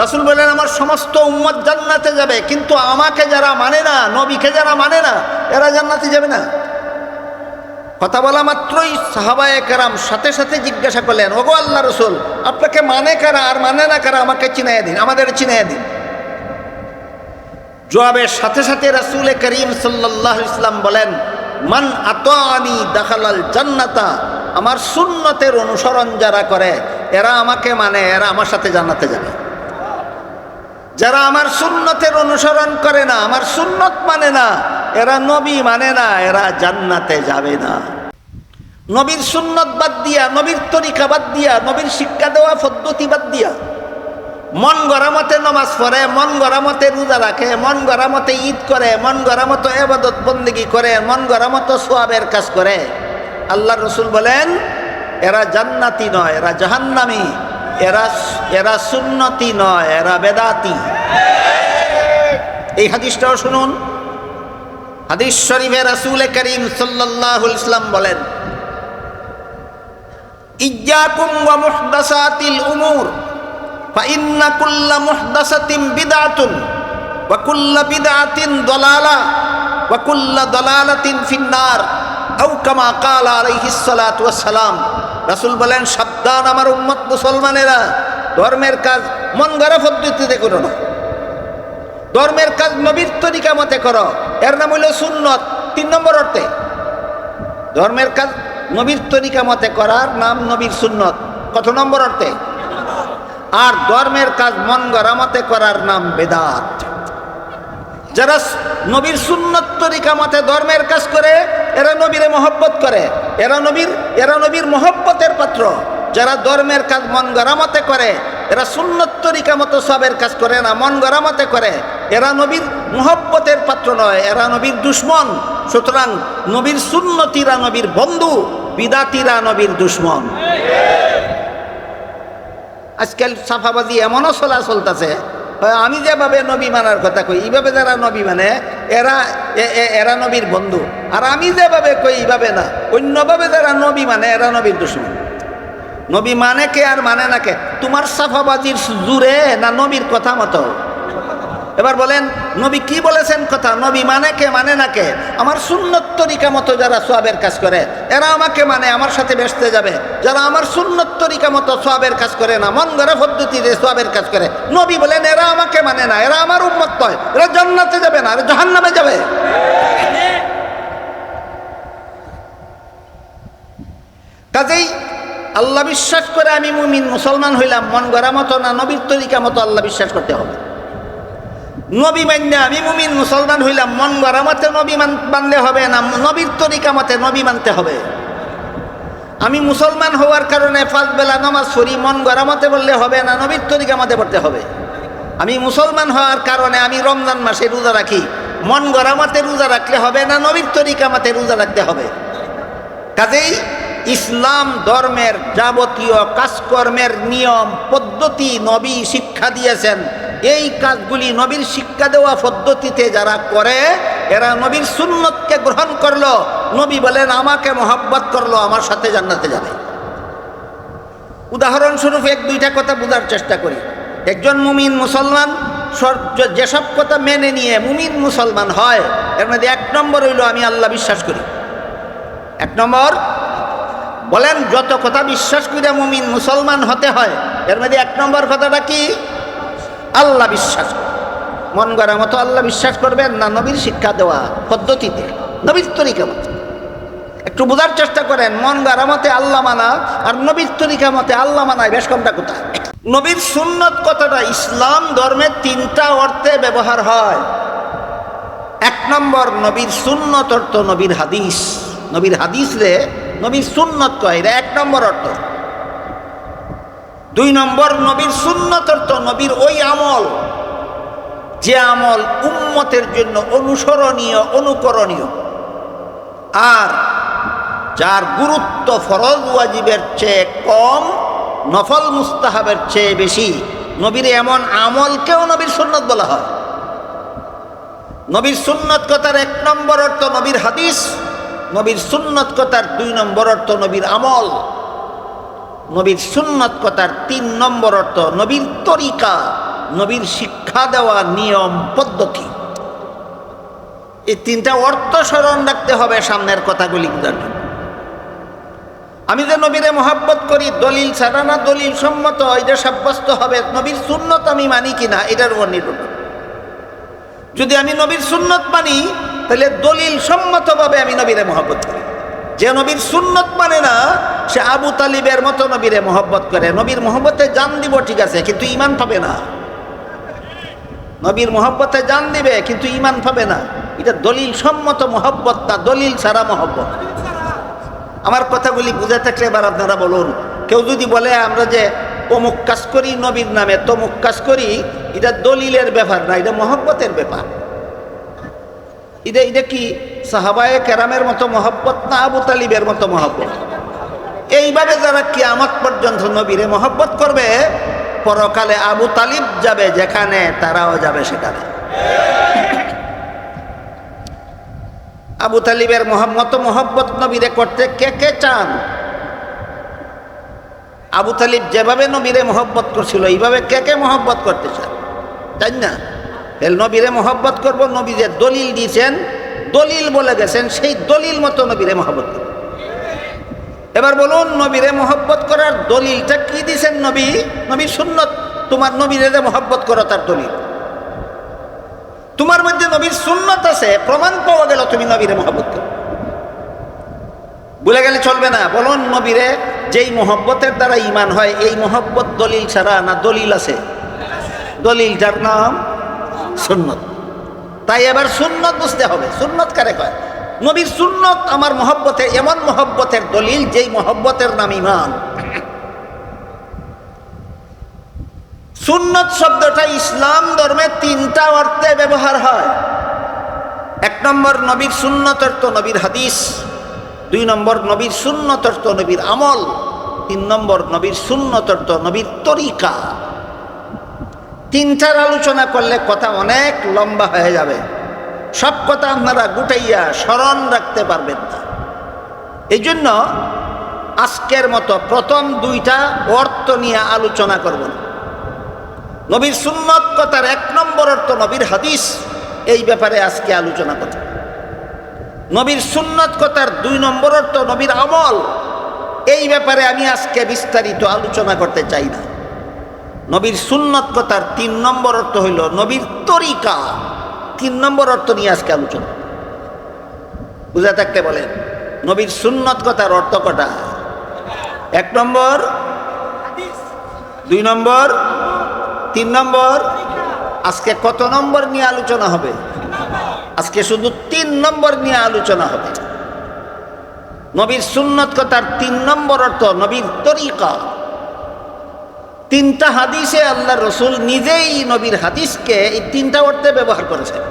রাসুল বললেন, আমার সমস্ত উম্মত জান্নাতে যাবে, কিন্তু আমাকে যারা মানে না, নবীকে যারা মানে না, এরা জান্নাতে যাবে না। কথা বলা মাত্রই সাহাবায়ে কারাম সাথে সাথে জিজ্ঞাসা করলেন, ওগো আল্লাহ রসুল, আপনাকে মানে কারা আর মানে না কারা আমাকে চিনাইয়া দিন, আমাদের চিনাইয়া দিন। জবাবের সাথে সাথে রাসুল করিম সাল্লাহ ইসলাম বলেন, মান আতানি দাখালাল জান্নাতা, আমার সুন্নতের অনুসরণ যারা করে, এরা আমাকে মানে এরা আমার সাথে জান্নাতে যাবে। যারা আমার সুন্নতের অনুসরণ করে না, আমার সুন্নত মানে না, এরা নবী মানে না, এরা জান্নাতে যাবে না। নবীর সুন্নত বাদ দিয়া, নবীর তরিকা বাদ দিয়া, নবীর শিক্ষা দেওয়া পদ্ধতি বাদ দিয়া, মন গড়া মতে নমাজ পড়ে, মন গড়া মতে রোজা রাখে, মন গড়া মতে ঈদ করে, মন গড়া মতো এবাদত বন্দিগি করে, মন গড়া মতো সোয়াবের কাজ করে। আল্লাহ রসুল বলেন, এরা জান্নাতি নয়, এরা জাহান্নামি। এরা এরা সুন্নতি নয় এরা বেদাতি এই হাদিসটাও শুনুন হাদিস শরীফে রাসূল করিম সাল্লাল্লাহু ইসলাম বলেন ইজ্জাকুম ওয়া মুহদাসাতিল উমুর فإن كل محدثة بدعة وكل بدعة ضلالة وكل ضلالة في النار أو كما قال عليه الصلاة والسلام রাসূল বলেন, সাবধান আমার উম্মত মুসলমানেরা। ধর্মের কাজ মন গড়া পদ্ধতিতে করো না। ধর্মের কাজ নবীর তরিকা মতে করো। এর নাম হইল সুন্নত। তিন নম্বর অর্থে, ধর্মের কাজ নবীর তরিকা মতে করার নাম নবীর সুন্নত। কত নম্বর অর্থে? আর ধর্মের কাজ মন গড়া মতে করার নাম বেদাত। যারা নবীর সুন্নত তরিকা মতে ধর্মের কাজ করে, এরা নবীরে মহব্বত করে। এরা নবীর এরা নবীর মহব্বতের পাত্র। যারা ধর্মের কাজ মন গড়ামতে করে, এরা সুন্নত তরিকা মতো সবের কাজ করে না, মন গড়ামতে করে। এরা নবীর মহব্বতের পাত্র নয়, এরা নবীর দুশ্মন। সুতরাং নবীর সুন্নতিরা নবীর বন্ধু, বিদাতিরা নবীর দুশ্মন। আজকাল সাফাবাজি এমনও চলা চলতেছে আমি যেভাবে নবী মানার কথা কই, এইভাবে যারা নবী মানে এরা এরা নবীর বন্ধু। আর আমি যেভাবে কই, এইভাবে না। অন্যভাবে যারা নবী মানে এরা নবীর দুশ্মন। নবী মানে কে আর মানে না কে? তোমার সাফাবাজির জুড়ে না নবীর কথা মতো? এবার বলেন, নবী কি বলেছেন কথা? নবী মানে কে মানে না কে? আমার সুন্নত তরিকা মতো যারা সোয়াবের কাজ করে, এরা আমাকে মানে আমার সাথে বেসতে যাবে। যারা আমার সুন্নত তরিকা মতো সোয়াবের কাজ করে না, মন গড়া পদ্ধতিতে সোয়াবের কাজ করে, নবী বলেন, এরা আমাকে মানে না, এরা আমার উন্মত নয়। এরা জান্নাতে যাবে না, এরা জাহান্নামে যাবে। কাজেই আল্লাহ বিশ্বাস করে আমি মুমিন, মুসলমান হইলাম, মন গড়া মতো না, নবীর তরিকা মতো আল্লাহ বিশ্বাস করতে হবে। নবী মান্য আমি মুমিন, মুসলমান হইলাম, মন গড়া মতে নবী মান- মানলে হবে না, নবীর তরিকা মতে নবী মানতে হবে। আমি মুসলমান হওয়ার কারণে পাঁচ বেলা নামাজ পড়ি, মন গড়া মতে বললে হবে না, নবীর তরিকা মতে পড়তে হবে। আমি মুসলমান হওয়ার কারণে আমি রমজান মাসে রোজা রাখি, মন গড়া মতে রোজা রাখলে হবে না, নবীর তরিকা মতে রোজা রাখতে হবে। কাজেই ইসলাম ধর্মের যাবতীয় কাজকর্মের নিয়ম, পদ্ধতি নবী শিক্ষা দিয়েছেন। এই কাজগুলি নবীর শিক্ষা দেওয়া পদ্ধতিতে যারা করে, এরা নবীর সুন্নতকে গ্রহণ করল। নবী বলেন, আমাকে মহব্বত করল, আমার সাথে জান্নাতে যাবে। উদাহরণস্বরূপ এক, দুইটা কথা বোঝার চেষ্টা করি। একজন মুমিন মুসলমান যেসব কথা মেনে নিয়ে মুমিন মুসলমান হয়, এর মধ্যে এক নম্বর হইল, আমি আল্লাহ বিশ্বাস করি। এক নম্বর, বলেন, যত কথা বিশ্বাস করে মুমিন মুসলমান হতে হয়, এর মধ্যে এক নম্বর কথাটা কি? আল্লাহ বিশ্বাস। মন গড়া মতো আল্লাহ বিশ্বাস করবেন না নবীর শিক্ষা দেওয়া পদ্ধতিতে। নবীর তরিকা মতো। একটু বোঝার চেষ্টা করেন, মন গড়া মতে আল্লাহ মানা আর নবীর তরিকা মতে আল্লাহ মানায়, বেশ কমটা কোথায়? নবীর সুন্নত কথাটা ইসলাম ধর্মের তিনটা অর্থে ব্যবহার হয়। এক নম্বর, নবীর সুন্নত অর্থ নবীর হাদিস। নবীর হাদিস রে নবীর সুন্নত কয় এটা এক নম্বর অর্থ। দুই নম্বর নবীর সুন্নত অর্থ নবীর ওই আমল। যে আমল উম্মতের জন্য অনুসরণীয়, অনুকরণীয়। আর যার গুরুত্ব ফরজ ওয়াজিবের চেয়ে কম, নফল মুস্তাহাবের চেয়ে বেশি, নবীর এমন আমলকেও নবীর সুন্নত বলা হয়। নবীর সুন্নত কথার এক নম্বর অর্থ নবীর হাদিস, নবীর সুন্নত কথার দুই নম্বর অর্থ নবীর আমল। নবীর সুন্নত কথার তিন নম্বর অর্থ নবীর তরিকা, নবীর শিক্ষা দেওয়া নিয়ম, পদ্ধতি। এই তিনটা অর্থ স্মরণ রাখতে হবে সামনের কথাগুলি আমি যে নবীরে মহাব্বত করি, দলিল ছাড়া না দলিল সম্মত এটা সাব্যস্ত হবে, নবীর সুন্নত আমি মানি কিনা, এটার উপর নির্ভর যদি আমি নবীর সুন্নত মানি, তাহলে দলিল সম্মতভাবে আমি নবীরে মহব্বত করি। যে নবীর সুন্নত মানে না সে আবু তালিবের মতো নবীরে মহব্বত করে, নবীর মহব্বতে জান দিব ঠিক আছে, কিন্তু ইমান পাবে না। নবীর মহব্বতে জান দিবে, কিন্তু ইমান পাবে না। এটা দলিল সম্মত মহব্বত না, দলিল ছাড়া মহব্বত। আমার কথাগুলি বুঝে থাকলে এবার আপনারা বলুন, কেউ যদি বলে আমরা যে অমুক কাজ করি নবীর নামে, তমুক কাজ করি, এটা দলিলের ব্যাপার না, এটা মহব্বতের ব্যাপার। এটা এটা কি সাহাবায়ে কেরামের মতো মহব্বত না আবু তালিবের মতো মহব্বত? এইভাবে যারা কিয়ামত পর্যন্ত নবীরে মহব্বত করবে, পরকালে আবু তালিব যাবে যেখানে, তারাও যাবে সেখানে। আবু তালিবের মোহাম্মত মোহব্বত নবীরে করতে কে কে চান? আবু তালিব যেভাবে নবীরে মোহব্বত করছিল, এইভাবে কে কে মোহব্বত করতে চান? তাই না। নবীরে মোহব্বত করব, নবী যে দলিল দিয়েছেন, দলিল বলে গেছেন, সেই দলিল মতো নবীরে মোহব্বত করব। এবার বলুন, নবীরে মোহব্বত করার দলিলটা কি দিছেন নবী? নবীর সুন্নত, তোমার নবীরে যে মোহব্বত করো তার দলিল। তোমার মধ্যে নবীর সুন্নত আছে, প্রমাণ পাওয়া গেল তুমি নবীরে মহব্বত করো। ভুলে গেলে চলবে না। বলুন, নবীরে যেই মহব্বতের দ্বারা ইমান হয়, এই মহব্বত দলিল ছাড়া না দলিল আছে? দলিলটার নাম সুন্নত। তাই এবার সুন্নত বুঝতে হবে। সুন্নত কারে কয়? নবীর সুন্নত আমার মহব্বতের এমন মহব্বতের দলিল যেই মহব্বতের নাম ইমান সুন্নত শব্দটা ইসলাম ধর্মে তিনটা অর্থে ব্যবহার হয়। এক নম্বর নবীর সুন্নত অর্থ নবীর হাদিস, দুই নম্বর নবীর সুন্নত অর্থ নবীর আমল, তিন নম্বর নবীর সুন্নত অর্থ নবীর তরিকা। তিনটার আলোচনা করলে কথা অনেক লম্বা হয়ে যাবে। সব কথা আপনারা গুটাইয়া স্মরণ রাখতে পারবেন না। এই জন্য আজকের মতো প্রথম দুইটা অর্থ নিয়ে আলোচনা করব না। নবীর সুন্নত কথার এক নম্বর অর্থ নবীর হাদিস, এই ব্যাপারে আজকে আলোচনা করব। নবীর সুন্নত কথার দুই নম্বর অর্থ নবীর আমল, এই ব্যাপারে আমি আজকে বিস্তারিত আলোচনা করতে চাই না। নবীর সুন্নত কথার তিন নম্বর অর্থ হইল নবীর তরিকা। তিন নম্বর অর্থ নিয়ে আজকে আলোচনা। বুঝা থাকতে বলেন, নবীর সুন্নত কথার অর্থ কটা? এক নম্বর, দুই নম্বর, তিন নম্বর, আজকে কত নম্বর নিয়ে আলোচনা হবে? আজকে শুধু তিন নম্বর নিয়ে আলোচনা হবে। নবীর সুন্নত কথার তিন নম্বর অর্থ নবীর তরিকা। তিনটা হাদিসে আল্লাহ রসুল নিজেই নবীর হাদিসকে এই তিনটা অর্থে ব্যবহার করেছেন।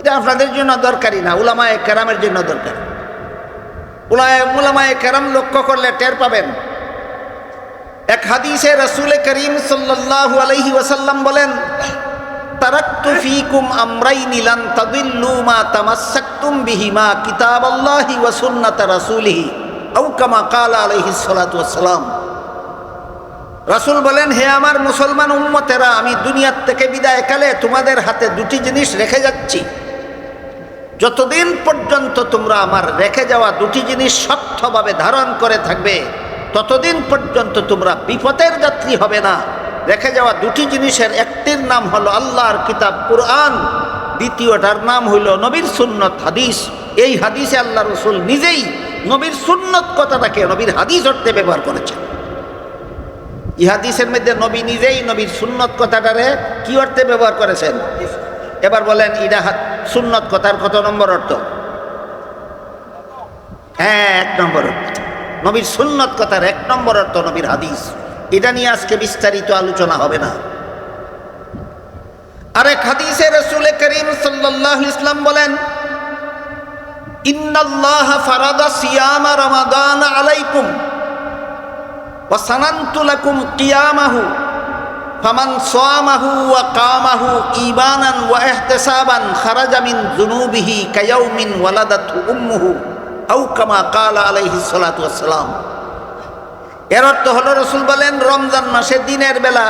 এটা আপনাদের জন্য দরকারি না, উলামায়ে কেরামের জন্য দরকার। উলামায়ে কেরাম লক্ষ্য করলে টের পাবেন। এক হাদিসে রসুল করিম সাল্লাল্লাহু আলাইহি ওসাল্লাম বলেন, তারাক্তু ফিকুম মা রাসূল বলেন, হে আমার মুসলমান উম্মতেরা, আমি দুনিয়ার থেকে বিদায় কালে তোমাদের হাতে দুটি জিনিস রেখে যাচ্ছি। যতদিন পর্যন্ত তোমরা আমার রেখে যাওয়া দুটি জিনিস শক্তভাবে ধারণ করে থাকবে, ততদিন পর্যন্ত তোমরা বিপদের যাত্রী হবে না। রেখে যাওয়া দুটি জিনিসের একটির নাম হলো আল্লাহর কিতাব কুরআন, দ্বিতীয়টার নাম হইল নবীর সুন্নত হাদিস। এই হাদিসে আল্লাহ রসুল নিজেই নবীর সুন্নত কথাটাকে নবীর হাদিস অর্থে ব্যবহার করেছেন। ইহাদিসের মধ্যে নবী নিজেই নবীর সুন্নত কথাটারে কি অর্থে ব্যবহার করেছেন? এবার বলেন ইডা সুন্নত কথার কত নম্বর অর্থ? হ্যাঁ এক নম্বর অর্থ। নবীর সুন্নত কথার এক নম্বর অর্থ নবীর হাদিস। এটা নিয়ে আজকে বিস্তারিত আলোচনা হবে না। আরেক হাদিসে রসুল করিম সাল্লাহ ইসলাম বলেন, ইন্নাল্লাহ ফারাদা সিয়ামা রমাদান আলাইকুম। ওয়া কামাহু উম্মুহু আলাইহি এর অর্থ হলো রসুল বলেন, রমজান মাসে দিনের বেলা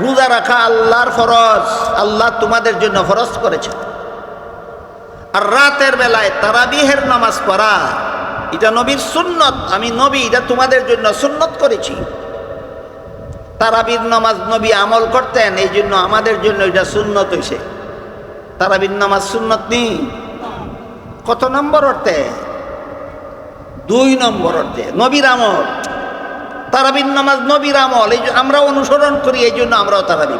রোজা রাখা আল্লাহর ফরজ, আল্লাহ তোমাদের জন্য ফরজ করেছে আর রাতের বেলায় তারাবিহের নামাজ পড়া এটা নবীর সুন্নত, আমি নবী, এটা তোমাদের জন্য সুন্নত করেছি। তারাবির নামাজ নবী আমল করতেন, এই জন্য আমাদের জন্য এটা সুন্নত হয়েছে। তারাবির নামাজ সুন্নত নেই। কত নম্বর অর্থে? দুই নম্বর অর্থে, নবীর আমল। তারাবির নামাজ নবীর আমল, এই আমরা অনুসরণ করি, এই জন্য আমরাও তারাবি।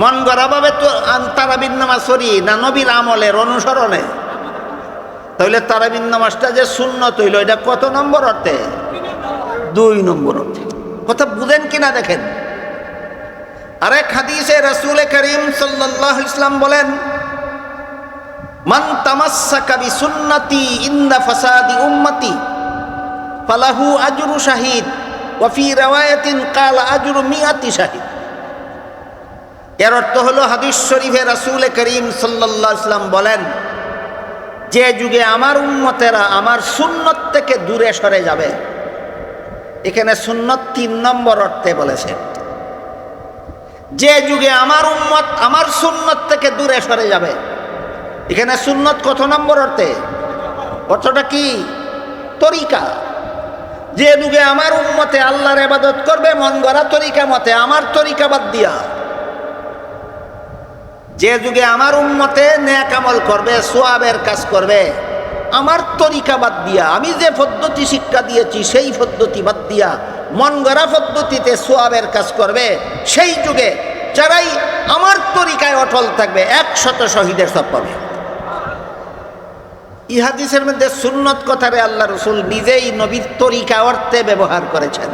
মন গড়াভাবে তো তারাবির নামাজ সরি না নবীর আমলের অনুসরণে। তাহলে তারাবির নামাজটা যে শূন্য তৈল এটা কত নম্বর অর্থে? দুই নম্বর অর্থে। কথা বুঝেন কিনা দেখেন? আরেক হাদিসে রসুল করিম সাল্লাহ ইসলাম বলেন, মান তামাসসাকা বিসুন্নতি ইন্দা ফাসাদি উম্মতি, ফালাহু আজরু শাহিদ ওয়াফি রাওয়ায়াতিন কালা আজরু মিয়াতি শাহিদ। এর অর্থ হলো হাদিস শরীফে রাসূল করিম সাল্লাল্লাহু আলাইহি সাল্লাম বলেন যে যুগে আমার উন্মতেরা আমার সুন্নত থেকে দূরে সরে যাবে, এখানে সুন্নত তিন নম্বর অর্থে বলেছে। যে যুগে আমার উম্মত আমার সুন্নত থেকে দূরে সরে যাবে, এখানে সুন্নত কত নম্বর অর্থে? অর্থটা কি? তরিকা। যে যুগে আমার উন্মতে আল্লাহর ইবাদত করবে, মন গড়া তরিকা মতে, আমার তরিকা বাদ দিয়া। যে যুগে আমার উন্মতে ন্যাকামল করবে, সোয়াবের কাজ করবে, আমার তরিকা বাদ দিয়া, আমি যে পদ্ধতি শিক্ষা দিয়েছি, সেই পদ্ধতি বাদ দিয়া মন গড়া পদ্ধতিতে সোয়াবের কাজ করবে, সেই যুগে যারাই আমার তরিকায় অটল থাকবে, একশত শহীদের সব পাবে। ইহাদিসের মধ্যে সুন্নত কথারে আল্লাহ রসুল নিজেই নবীর তরিকা অর্থে ব্যবহার করেছেন।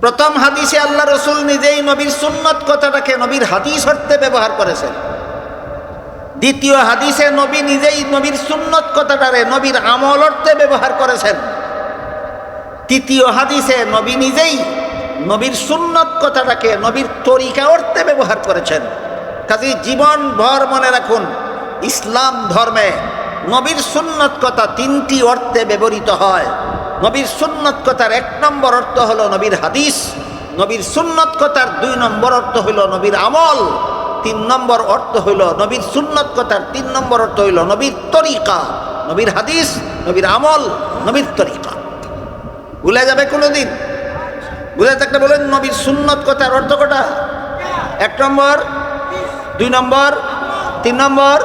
প্রথম হাদিসে আল্লাহ রসুল নিজেই নবীর সুন্নত কথাটাকে নবীর হাদিস অর্থে ব্যবহার করেছেন। দ্বিতীয় হাদিসে নবী নিজেই নবীর সুন্নত কথাটারে নবীর আমল অর্থে ব্যবহার করেছেন। তৃতীয় হাদিসে নবী নিজেই নবীর সুন্নত কথাটাকে নবীর তরিকা অর্থে ব্যবহার করেছেন। কাজে জীবন ভর মনে রাখুন, ইসলাম ধর্মে নবীর সুন্নত কথা তিনটি অর্থে ব্যবহৃত হয়। নবীর সুন্নত কথার এক নম্বর অর্থ হলো নবীর হাদিস, নবীর সুন্নত কথার দুই নম্বর অর্থ হইল নবীর আমল, তিন নম্বর অর্থ হইল নবীর সুন্নত কথার তিন নম্বর অর্থ হইল নবীর তরিকা, নবীর হাদিস, নবীর আমল, নবীর তরিকা। ভুলে যাবে কোনোদিন। বুঝে থাকলে বলেন নবীর সুন্নত কথার অর্থ কটা? এক নম্বর, দুই নম্বর, তিন নম্বর?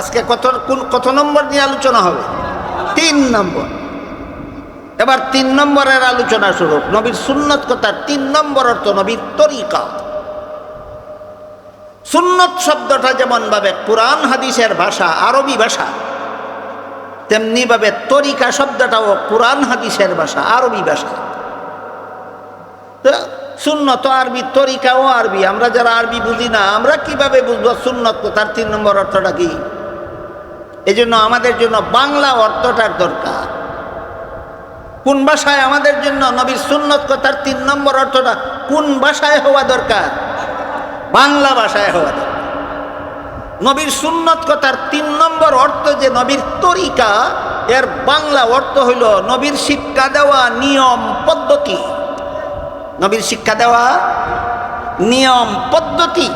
আজকে কত কোন কত নম্বর নিয়ে আলোচনা হবে? তিন নম্বর। এবার তিন নম্বরের আলোচনা শুরু। নবীর সুন্নত কথার তিন নম্বর অর্থ নবীর তরিকা। সুন্নত শব্দটা যেমন ভাবে কোরআন, হাদিসের ভাষা, আরবি ভাষা তেমনি ভাবে তরিকা শব্দটাও কোরআন, হাদিসের ভাষা, আরবি ভাষা। সুন্নত আরবি, তরিকাও আরবি। আমরা যারা আরবি বুঝি না, আমরা কীভাবে বুঝব সুন্নত তার তিন নম্বর অর্থটা কি? এই আমাদের জন্য বাংলা অর্থটার দরকার। কোন ভাষায় আমাদের জন্য নবীর সুন্নত কথার তিন নম্বর অর্থটা কোন ভাষায় হওয়া দরকার? বাংলা ভাষায় হওয়া দরকার। নবীর সুন্নত কথার তিন নম্বর অর্থ যে নবীর তরিকা, এর বাংলা অর্থ হইল নবীর শিক্ষা দেওয়া নিয়ম পদ্ধতি। নবীর শিক্ষা দেওয়া নিয়ম পদ্ধতি।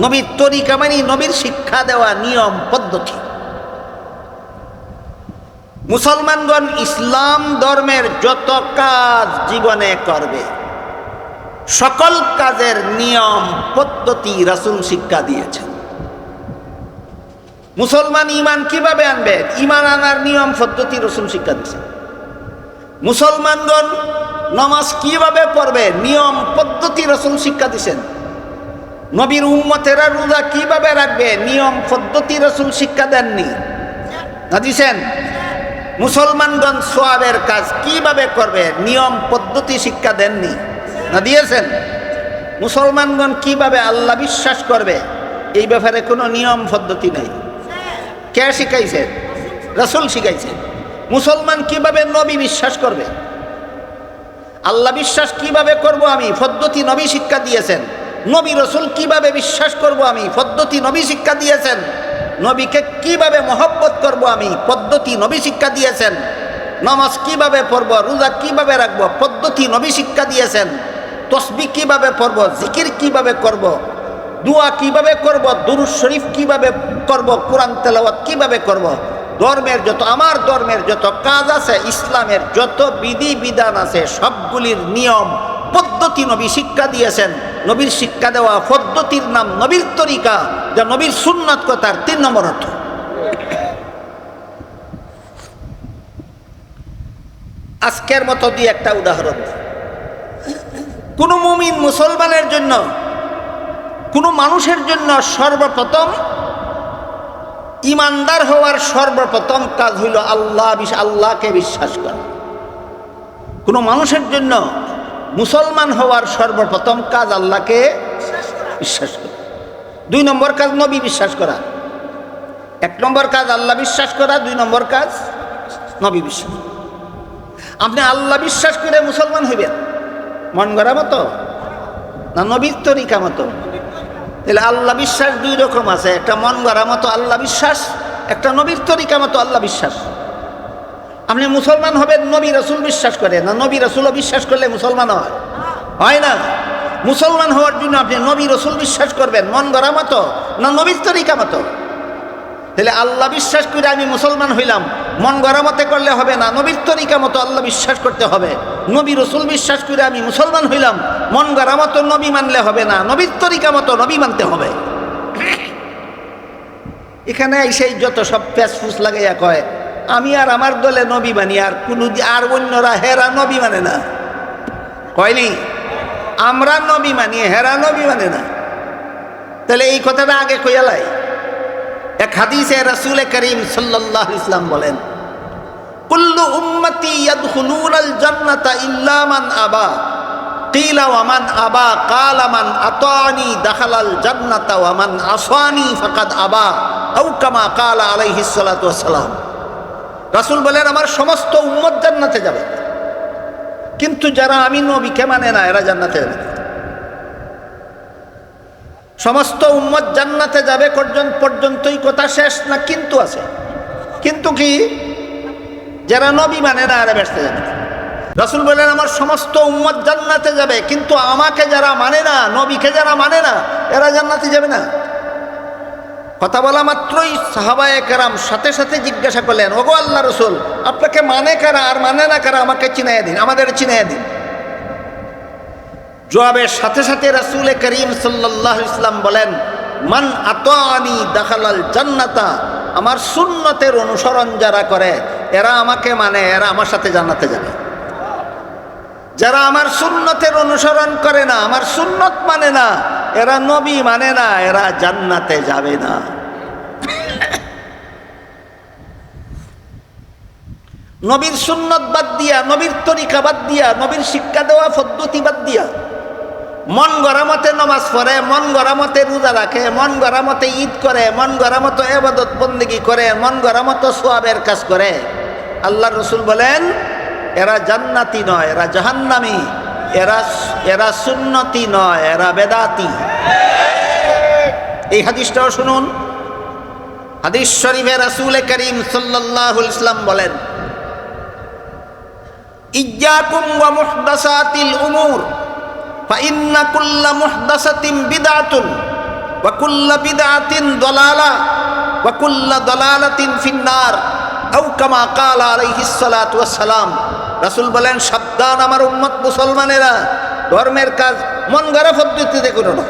নবীর তরিকা মানে নবীর শিক্ষা দেওয়া নিয়ম পদ্ধতি। মুসলমানগণ ইসলাম ধর্মের যত কাজ জীবনে করবে, সকল কাজের নিয়ম, পদ্ধতি রাসুল শিক্ষা দিয়েছেন। মুসলমান ইমান কীভাবে আনবে? ইমান আনার নিয়ম, পদ্ধতি রসুল শিক্ষা দিয়েছেন। মুসলমানগণ নমাজ কীভাবে পড়বে? নিয়ম, পদ্ধতি রসুল শিক্ষা দিছেন নবীর উম্মতেরা রোজা কীভাবে রাখবে? নিয়ম, পদ্ধতি রসুল শিক্ষা দেননি। না দিছেন? মুসলমানগণ সোয়াবের কাজ কীভাবে করবে? নিয়ম, পদ্ধতি শিক্ষা দেননি। না দিয়েছেন? মুসলমানগণ কীভাবে আল্লাহ বিশ্বাস করবে? এই ব্যাপারে কোনো নিয়ম, পদ্ধতি নেই। কে শিখাইছে? রসুল শিখাইছে। মুসলমান কীভাবে নবী বিশ্বাস করবে? আল্লাহ বিশ্বাস কীভাবে করব আমি? পদ্ধতি নবী শিক্ষা দিয়েছেন। নবী, রসুল কীভাবে বিশ্বাস করব আমি? পদ্ধতি নবী শিক্ষা দিয়েছেন। নবীকে কীভাবে মহব্বত করব আমি? পদ্ধতি নবী শিক্ষা দিয়েছেন। নামাজ কীভাবে পড়ব? রোজা কীভাবে রাখব? পদ্ধতি নবী শিক্ষা দিয়েছেন। তসবি কীভাবে পড়ব? জিকির কীভাবে করব। দুয়া কীভাবে করব? দুরুজ শরীফ কীভাবে করব? কোরআন তেলাওয়াত কীভাবে করব। ধর্মের যত, আমার ধর্মের যত কাজ আছে, ইসলামের যত বিধি বিধান আছে, সবগুলির নিয়ম, পদ্ধতি নবী শিক্ষা দিয়েছেন। নবীর শিক্ষা দেওয়া পদ্ধতির নাম নবীর তরিকা। যা নবীর সুন্নত কথার তিন নম্বর অর্থ। আজকের মতো দিয়ে একটা উদাহরণ। কোনো মুমিন মুসলমানের জন্য, কোনো মানুষের জন্য সর্বপ্রথম ইমানদার হওয়ার সর্বপ্রথম কাজ হইল আল্লাহ আল্লাহকে বিশ্বাস করা। কোনো মানুষের জন্য মুসলমান হওয়ার সর্বপ্রথম কাজ আল্লাহকে বিশ্বাস করা। দুই নম্বর কাজ নবী বিশ্বাস করা। এক নম্বর কাজ আল্লাহ বিশ্বাস করা, দুই নম্বর কাজ নবী বিশ্বাস। আপনি আল্লাহ বিশ্বাস করে মুসলমান হইবেন, মন গড়া মতো? না নবীর তরিকা মতো? তাহলে আল্লাহ বিশ্বাস দুই রকম আছে, একটা মন গড়া মতো আল্লাহ বিশ্বাস, একটা নবীর তরিকা মতো আল্লাহ বিশ্বাস। আপনি মুসলমান হবেন, নবী রসুল বিশ্বাস করে না নবী রসুলও বিশ্বাস করলে মুসলমান হয়? হয় না। মুসলমান হওয়ার জন্য আপনি নবী রসুল বিশ্বাস করবেন, মন গড়া মতো না নবীর তরিকা মতো? তাহলে আল্লাহ বিশ্বাস করে আমি মুসলমান হইলাম, মন গড়া মতে করলে হবে না, নবীর তরিকা মতো আল্লাহ বিশ্বাস করতে হবে। নবী রসুল বিশ্বাস করে আমি মুসলমান হইলাম, মন গড়া মতো নবী মানলে হবে না, নবীর তরিকা মতো নবী মানতে হবে। এখানে সেই যত সব প্যাস ফুস লাগাইয়া কয়, আমি আর আমার দলে নবী মানি, আর কোনো আর অন্যরা হেরা নবী মানে না। কয়নি? আমরা নবী মানি, হেরা নবী মানে না। তাহলে এই কথাটা আগে কইয়ালাই এক হাদিসে রাসূল করিম আলাইহি ইসলাম বলেন, কুল্লু উম্মতি ইয়াদখুলুনাল জান্নাতা ইল্লা মান আবা। কিলা ওয়া মান আবা, কালা মান আতানি দাখালাল জান্নাতা ওয়া মান আসানি ফাকাদ আবা, আও কামা কালা আলাইহিস সালাতু ওয়াসসালাম রাসূল বলেন, আমার সমস্ত উম্মত জান্নাতে যাবে। কিন্তু যারা আমি নবীকে মানে না, এরা জান্নাতে যাবে। সমস্ত উম্মত জান্নাতে যাবে পর্যন্ত পর্যন্তই কথা শেষ না কিন্তু আছে। কিন্তু কি? যারা নবী মানে না, এরা ব্যস্ত যাবে। রাসূল বললেন, আমার সমস্ত উম্মত জান্নাতে যাবে, কিন্তু আমাকে যারা মানে না, নবীকে যারা মানে না, এরা জান্নাতে যাবে না। কথা বলা মাত্রই সাহাবায়ে কেরাম সাথে সাথে জিজ্ঞাসা করলেন, ওগো আল্লাহ রসুল, আপনাকে মানে কারা আর মানে না কারা? আমাকে চিনাইয়া দিন, আমাদের চিনাইয়া দিন। জবাবের সাথে সাথে রাসূল করিম আলাইহি ইসলাম বলেন, মান আতানি দাখালাল জান্নাতা, আমার সুন্নতের অনুসরণ যারা করে, এরা আমাকে মানে এরা আমার সাথে জান্নাতে যাবে। যারা আমার সুন্নতের অনুসরণ করে না, আমার সুন্নত মানে না, এরা নবী মানে না, এরা জান্নাতে যাবে না। নবীর সুন্নত বাদ দিয়া, নবীর তরিকা বাদ দিয়া, নবীর শিক্ষা দেওয়া পদ্ধতি বাদ দিয়া, মন গড়া মতে নমাজ পড়ে, মন গড়া মতে রোজা রাখে, মন গড়া মতে ঈদ করে, মন গড়া মতো এবাদত বন্দিগি করে, মন গড়া মতো সোয়াবের কাজ করে। আল্লাহ রসুল বলেন এরা জান্নাতি নয় এরা জাহান্নামি এরা এরা সুন্নতি নয় এরা বেদাতি এই হাদিসটাও শুনুন হাদিস শরীফে রাসূল করিম সাল্লাল্লাহু আলাইহি ইসলাম বলেন ইজ্জাকুম ওয়া মুহদাসাতিল উমুর فإن كل محدثة بدعة وكل بدعة ضلالة وكل ضلالة في النار আউকামা কাল আলাইহিসালাম রাসুল বলেন, সাবধান আমার উম্মত মুসলমানেরা। ধর্মের কাজ মন গড়া পদ্ধতিতে করো না।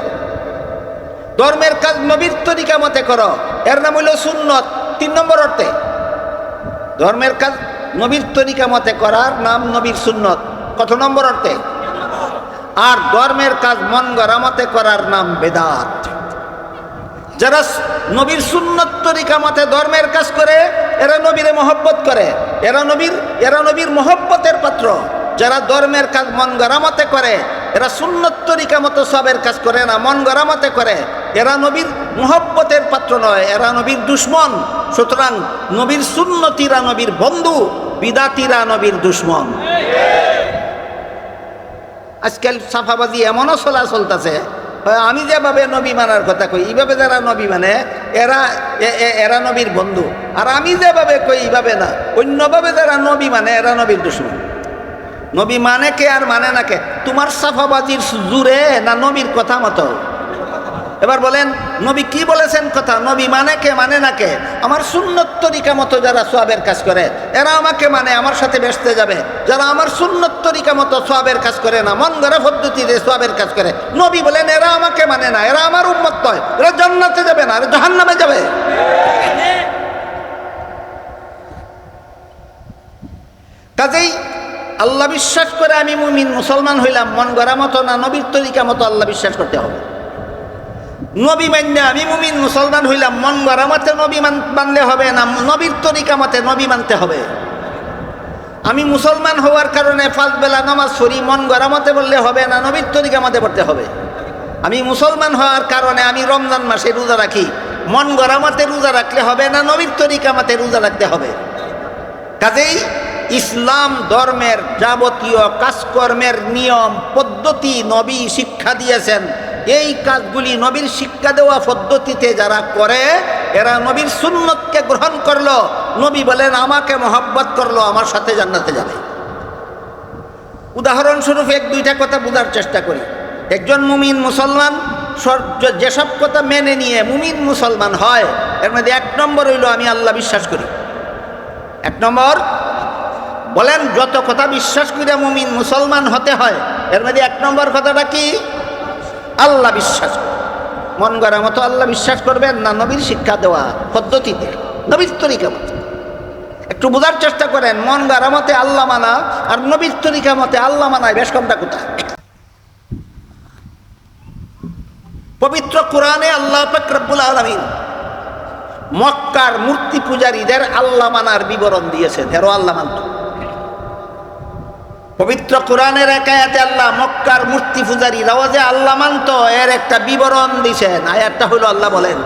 ধর্মের কাজ নবীর তরিকা মতে করো। এর নাম হইল সুন্নত। তিন নম্বর অর্থে, ধর্মের কাজ নবীর তরিকা মতে করার নাম নবীর সুন্নত। কত নম্বর অর্থে? আর ধর্মের কাজ মন গড়া মতে করার নাম বেদাত। যারা নবীর সুন্নত তরিকা মতে ধর্মের কাজ করে, এরা নবীরে মহব্বত করে। এরা নবীর এরা নবীর মহব্বতের পাত্র। যারা ধর্মের কাজ মন গরামতে করে, এরা সুন্নত তরিকা মতো সবের কাজ করে না, মন গড়ামতে করে। এরা নবীর মহব্বতের পাত্র নয়, এরা নবীর দুশ্মন। সুতরাং নবীর সুন্নতিরা নবীর বন্ধু, বিদাতিরা নবীর দুশ্মন। আজকাল সাফাবাজি এমনও চলা চলতেছে আমি যেভাবে নবী মানার কথা কই, এইভাবে যারা নবী মানে এরা এরা নবীর বন্ধু। আর আমি যেভাবে কই, এইভাবে না। অন্যভাবে যারা নবী মানে এরা নবীর দুশ্মন। নবী মানে কে আর মানে না কে? তোমার সাফাবাজির জুড়ে না নবীর কথা মতো? এবার বলেন, নবী কি বলেছেন কথা? নবী মানে কে মানে না কে? আমার সুন্নত তরিকা মতো যারা সোয়াবের কাজ করে, এরা আমাকে মানে আমার সাথে বেসতে যাবে। যারা আমার সুন্নত তরিকা মতো সোয়াবের কাজ করে না, মন গড়া পদ্ধতিতে সোয়াবের কাজ করে, নবী বলেন, এরা আমাকে মানে না, এরা আমার উন্মত নয়। এরা জান্নাতে যাবে না, এরা জাহান্নামে যাবে। কাজেই আল্লাহ বিশ্বাস করে আমি মুমিন, মুসলমান হইলাম, মন গড়া মতো না, নবীর তরিকা মতো আল্লাহ বিশ্বাস করতে হবে। নবী মান্য আমি মুমিন, মুসলমান হইলাম, মন গড়া মতে নবী মান মানলে হবে না, নবীর তরিকা মতে নবী মানতে হবে। আমি মুসলমান হওয়ার কারণে ফাঁস বেলা নামাজ পড়ি, মন গড়া মতে বললে হবে না, নবীর তরিকা মতে পড়তে হবে। আমি মুসলমান হওয়ার কারণে আমি রমজান মাসে রোজা রাখি, মন গড়া মতে রোজা রাখলে হবে না, নবীর তরিকা মতে রোজা রাখতে হবে। কাজেই ইসলাম ধর্মের যাবতীয় কাজকর্মের নিয়ম, পদ্ধতি নবী শিক্ষা দিয়েছেন। এই কাজগুলি নবীর শিক্ষা দেওয়া পদ্ধতিতে যারা করে, এরা নবীর সুন্নতকে গ্রহণ করল। নবী বলেন, আমাকে মহব্বত করল, আমার সাথে জান্নাতে যাবে। উদাহরণস্বরূপ এক দুইটা কথা বোঝার চেষ্টা করি। একজন মুমিন মুসলমান যেসব কথা মেনে নিয়ে মুমিন মুসলমান হয়, এর মধ্যে এক নম্বর হইল, আমি আল্লাহ বিশ্বাস করি। এক নম্বর, বলেন, যত কথা বিশ্বাস করে মুমিন মুসলমান হতে হয়, এর মধ্যে এক নম্বর কথাটা কি? আল্লাহ বিশ্বাস মন গড়া মতো আল্লাহ বিশ্বাস করবেন না নবীর শিক্ষা দেওয়া পদ্ধতিতে। নবীর তরিকা মতো। একটু বোঝার চেষ্টা করেন, মন গড়া মতে আল্লাহ মানা আর নবীর তরিকা মতে আল্লাহ মানায়, বেশ কমটা কোথায়? পবিত্র কোরআনে আল্লাহ পাক রব্বুল আলামিন মক্কার মূর্তি পূজারীদের আল্লাহ মানার বিবরণ দিয়েছেন। হেরো আল্লাহ মানত। পবিত্র কোরআনের একায়াতে আল্লাহ মক্কার মূর্তি পূজারী যে আল্লাহ মানত এর একটা বিবরণ দিছেন আয়াতটা হলো আল্লাহ বলেন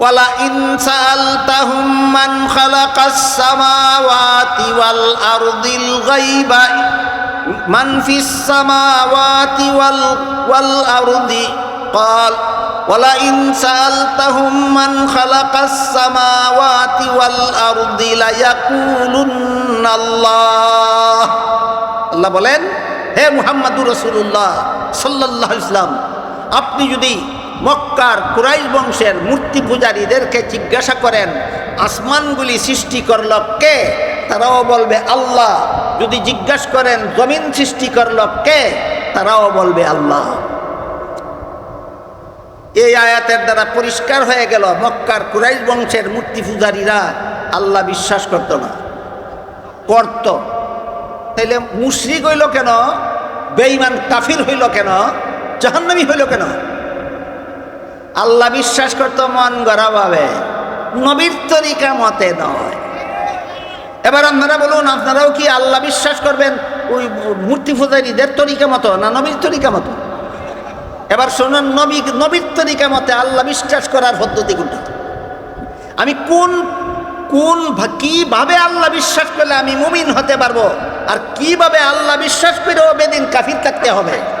ওয়ালা ইনসালতাহুম মান খালাকাস সামাওয়াতি ওয়াল আরদিল গায়বা মান ফিস সামাওয়াতি ওয়াল ওয়াল আরদি قال ওয়ালা ইন সালতাহুম মান খালাকাস সামাওয়াতি ওয়াল আরদি লায়াকুলুন্না আল্লাহ বলেন, হে মুহাম্মাদুর রাসূলুল্লাহ সাল্লাল্লাহু ইসলাম আপনি যদি মক্কার কুরাইশ বংশের মূর্তি পূজারীদেরকে জিজ্ঞাসা করেন, আসমানগুলি সৃষ্টি করল কে তারাও বলবে, আল্লাহ। যদি জিজ্ঞাসা করেন, জমিন সৃষ্টি করল কে তারাও বলবে, আল্লাহ। এই আয়াতের দ্বারা পরিষ্কার হয়ে গেল মক্কার কুরাইশ বংশের মূর্তি পূজারীরা আল্লাহ বিশ্বাস করত না। করত। তাইলে মুশরিক হইল কেন? বেঈমান কাফির হইল কেন? জাহান্নামী হইল কেন? আল্লাহ বিশ্বাস করতো মন গড়া ভাবে নবীর তরিকা মতে নয়। এবার আপনারা বলুন, আপনারাও কি আল্লাহ বিশ্বাস করবেন? ওই মূর্তি পূজারীদের তরিকা মতো না নবীর তরিকা মতো? এবার শুনুন, নবী, নবীর তরিকা মতে আল্লাহ বিশ্বাস করার পদ্ধতি কোনটা? আমি কোন কোন কীভাবে আল্লাহ বিশ্বাস করলে আমি মুমিন হতে পারব? আর কীভাবে আল্লাহ বিশ্বাস করেও বেদিন কাফির থাকতে হবে?